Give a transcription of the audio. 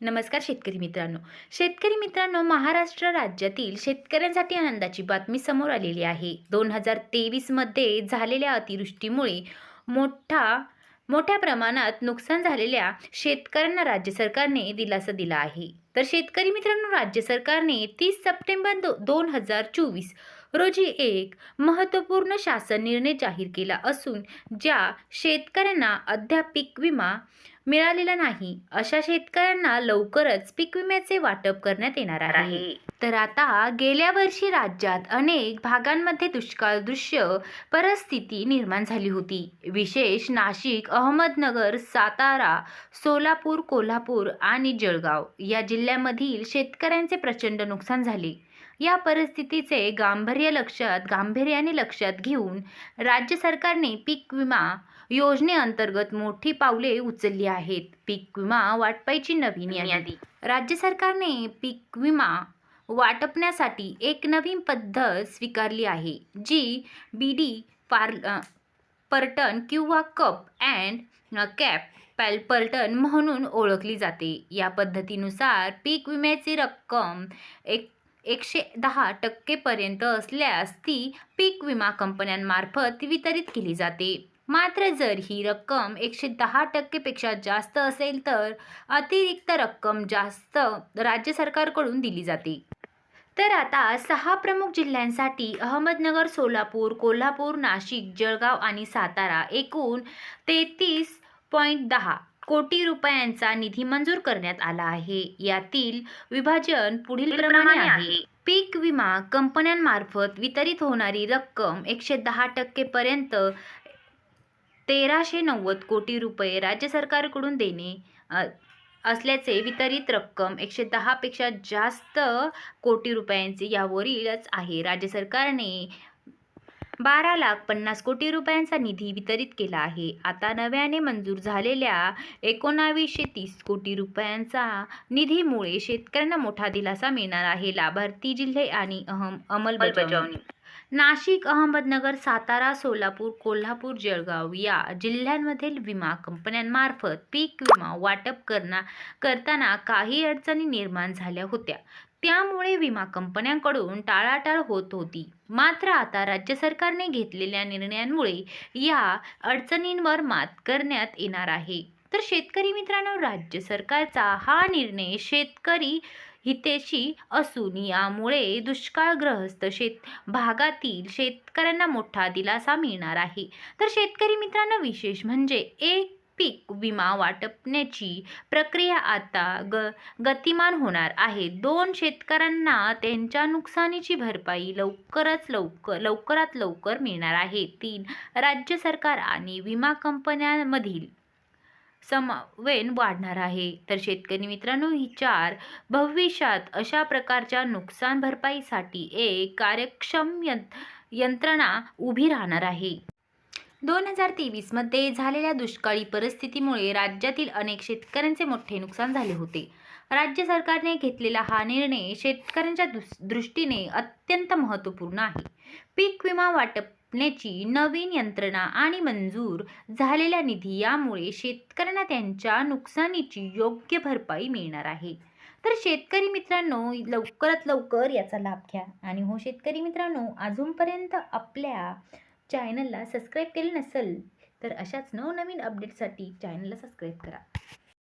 नमस्कार शेतकरी मित्रांनो. शेतकरी मित्रांनो महाराष्ट्र राज्यातील शेतकऱ्यांसाठी आनंदाची बातमी समोर आलेली आहे. दोन हजार तेवीसमध्ये झालेल्या अतिवृष्टीमुळे मोठा मोठ्या प्रमाणात नुकसान झालेल्या शेतकऱ्यांना राज्य सरकारने दिलासा दिला आहे. तर शेतकरी मित्रांनो राज्य सरकारने तीस सप्टेंबर दो दोन हजार चोवीस रोजी एक महत्त्वपूर्ण शासन निर्णय जाहीर केला असून ज्या शेतकऱ्यांना अद्याप पीक विमा मिळालेला नाही. अशा शेतकऱ्यांना लवकरच पीक विम्याचे वाटप करण्यात येणार आहे. तर आता गेल्या वर्षी राज्यात अनेक भागांमध्ये दुष्काळ दृश्य परिस्थिती निर्माण झाली होती. विशेष नाशिक अहमदनगर सातारा सोलापूर कोल्हापूर आणि जळगाव या जिल्ह्यामधील शेतकऱ्यांचे प्रचंड नुकसान झाले. या परिस्थितीचे गांभीर्य लक्षात गांभीर्याने लक्षात घेऊन राज्य सरकारने पीक विमा योजनेअंतर्गत मोठी पावले उचलली आहेत. पीक विमा वाटपायची नवीन यादी. राज्य सरकारने पीक विमा वाटपण्यासाठी एक नवीन पद्धत स्वीकारली आहे जी बी डी पार पर्टन किंवा कप अँड कॅप पॅल पर्टन म्हणून ओळखली जाते. या पद्धतीनुसार पीक विम्याची रक्कम एक एकशे दहा टक्केपर्यंत असल्यास ती पीक विमा कंपन्यांमार्फत वितरित केली जाते. मात्र जर ही रक्कम एकशे दहा टक्केपेक्षा जास्त असेल तर अतिरिक्त रक्कम जास्त राज्य सरकारकडून दिली जाते. तर आता सहा प्रमुख जिल्ह्यांसाठी अहमदनगर सोलापूर कोल्हापूर नाशिक जळगाव आणि सातारा एकूण तेहतीस पॉईंट दहा कोटी रुपयांचा निधी मंजूर करण्यात आला आहे. यातील विभाजन पुढील प्रमाणे आहे. पीक विमा कंपन्यांमार्फत वितरित होणारी रक्कम एकशे दहा टक्केपर्यंत तेराशे नव्वद कोटी रुपये राज्य सरकारकडून देणे असल्याचे वितरित रक्कम एकशे दहापेक्षा जास्त कोटी रुपयांची यावरीलच आहे. राज्य सरकारने बारा लाख पन्नास कोटी रुपयांचा निधी वितरित केला आहे. आता नव्याने मंजूर झालेल्या एकोणावीसशे तीस कोटी रुपयांचा निधीमुळे शेतकऱ्यांना मोठा दिलासा मिळणार आहे. लाभार्थी जिल्हे आणि अहम अंमलबजावणी नाशिक अहमदनगर सातारा सोलापूर कोल्हापूर जळगाव या जिल्ह्यांमधील विमा कंपन्यांमार्फत पीक विमा वाटप करना करताना काही अडचणी निर्माण झाल्या होत्या. त्यामुळे विमा कंपन्यांकडून टाळाटाळ होत होती. मात्र आता राज्य सरकारने घेतलेल्या निर्णयांमुळे या अडचणींवर मात करण्यात येणार आहे. तर शेतकरी मित्रांनो राज्य सरकारचा हा निर्णय शेतकरी हितेशी असून यामुळे दुष्काळग्रस्त शेत भागातील शेतकऱ्यांना मोठा दिलासा मिळणार आहे. तर शेतकरी मित्रांनो विशेष म्हणजे एक पीक विमा वाटपण्याची प्रक्रिया आता ग गतिमान होणार आहे. दोन शेतकऱ्यांना त्यांच्या नुकसानीची भरपाई लवकरच लवकर लवकरात लवकर मिळणार आहे. तीन राज्य सरकार आणि विमा कंपन्यांमधील समवेन वाढणार आहे. तर शेतकरी मित्रांनो ही चार भविष्यात अशा प्रकारच्या नुकसान भरपाईसाठी एक कार्यक्षम यंत यंत्रणा उभी राहणार आहे. दोन हजार तेवीसमध्ये झालेल्या दुष्काळी परिस्थितीमुळे राज्यातील अनेक शेतकऱ्यांचे मोठे नुकसान झाले होते. राज्य सरकारने घेतलेला हा निर्णय शेतकऱ्यांच्या दुस दृष्टीने अत्यंत महत्त्वपूर्ण आहे. पीक विमा वाटपण्याची नवीन यंत्रणा आणि मंजूर झालेल्या निधी यामुळे शेतकऱ्यांना त्यांच्या नुकसानीची योग्य भरपाई मिळणार आहे. तर शेतकरी मित्रांनो लवकरात लवकर याचा लाभ घ्या. आणि हो शेतकरी मित्रांनो अजूनपर्यंत आपल्या चॅनलला सबस्क्राईब केले नसेल तर अशाच नवनवीन अपडेटसाठी चॅनलला सबस्क्राईब करा.